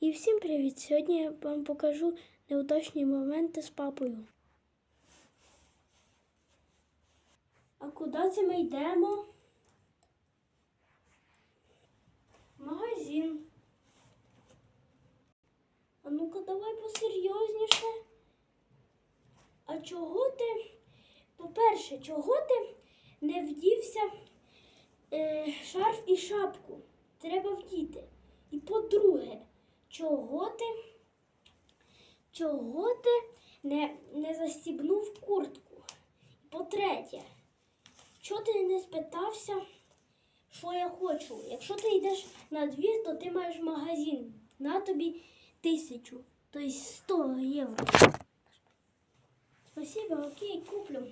І всім привіт! Сьогодні я вам покажу неудачні моменти з папою. А куди це ми йдемо? Магазин. А ну-ка давай посерйозніше. А чого ти? По-перше, чого ти не вдівся е, шарф і шапку? Треба вдіти. І по-друге, чого ти, чого ти не, не застібнув куртку? По-третє, чого ти не спитався, що я хочу? Якщо ти йдеш на двір, то ти маєш магазин. На тобі тисячу, тобто 100 євро. Спасибо, окей, куплю.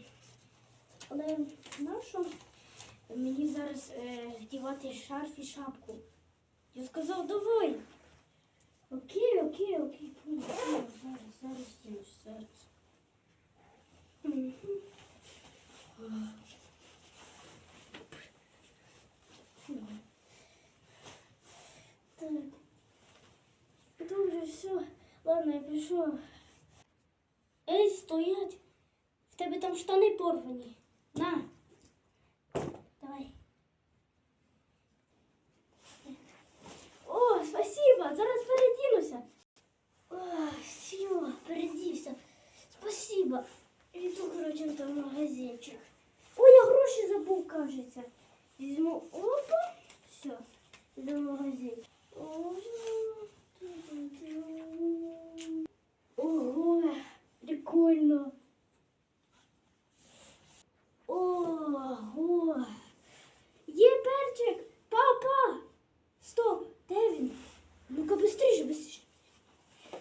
Але нащо мені зараз е, вдівати шарф і шапку? Я сказав, давай. Зараз. Так. Добре, все. Ладно, я пішов. Ей, стоять. В тебе там штани порвані. На. Давай. Там в магазинчик. Ой, я гроші забув, кажеться. Візьму, опа, все, йду в магазин. Ого, прикольно. Ого. Є перчик, папа. Стоп, де він? Ну-ка, быстріше, быстріше.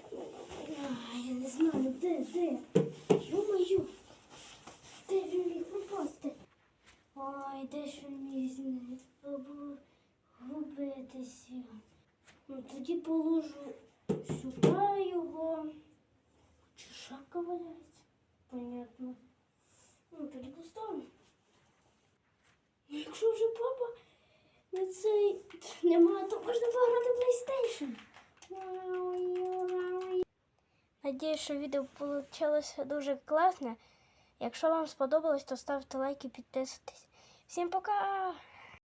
А, я не знаю, де, де. Губитися? Ну, тоді положу сюди його. Чи валяється? Понятно. Ну, тоді поставлю. Ну, Якщо вже папа на цей немає, то можна пограти в PlayStation. Надіюсь, що відео вийшло дуже класне. Якщо вам сподобалось, то ставте лайк і підписуйтесь. Всім пока!